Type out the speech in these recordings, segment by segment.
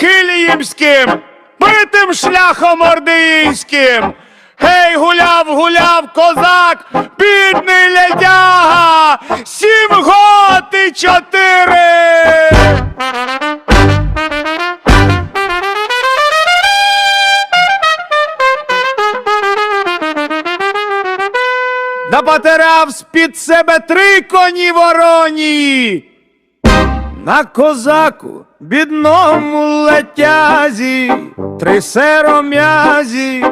Киліївським, битим шляхом ордеїнським. Гей, гуляв, гуляв козак, бідний ледяга, сім год і чотири. Напотеряв з під себе три коні вороні. На козаку бідному летязі, три сером'язі,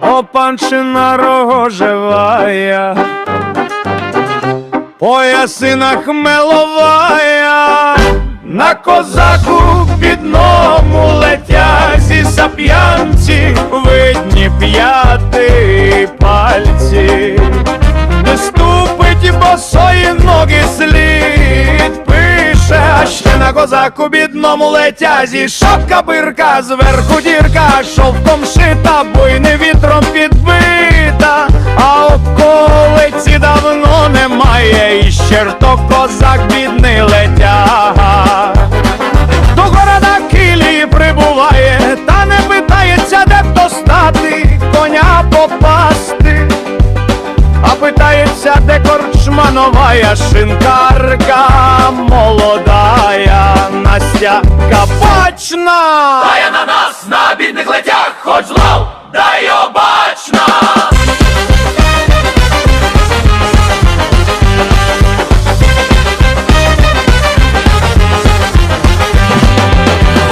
опаншина рогожевая, поясина хмеловая, на козаку бідному летязі, сап'янці, видні п'яти пальці. Не ступить босої ноги слід на козаку бідному летязі, шапка бирка, зверху дірка, шовком шита, буйне вітром підбита, а околиці давно немає, і ще козак бідний летяга. Де корчма новая шинкарка молодая Настя Кабачна. Дає на нас на бідних летях, хоч злав, дай обачна.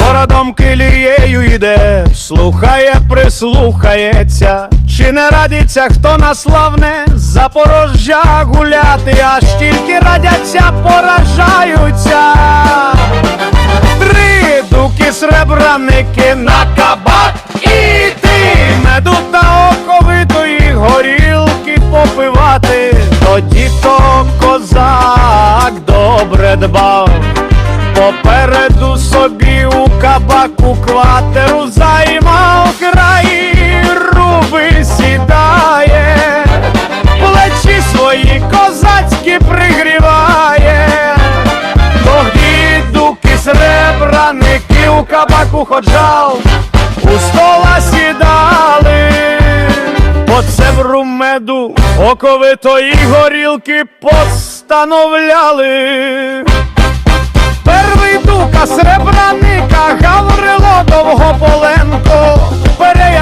Городом килією йде, слухає, прислухається, чи не радиться, хто на славне Запорожжя гуляти, аж тільки радяться, поражаються. Три дуки сребраники на кабак і ти меду та оковитої горілки попивати, тоді то козак добре дбав. Попереду собі у кабаку кватеру займав сребраники у у стола сідали, по цевру меду оковитої горілки постановляли.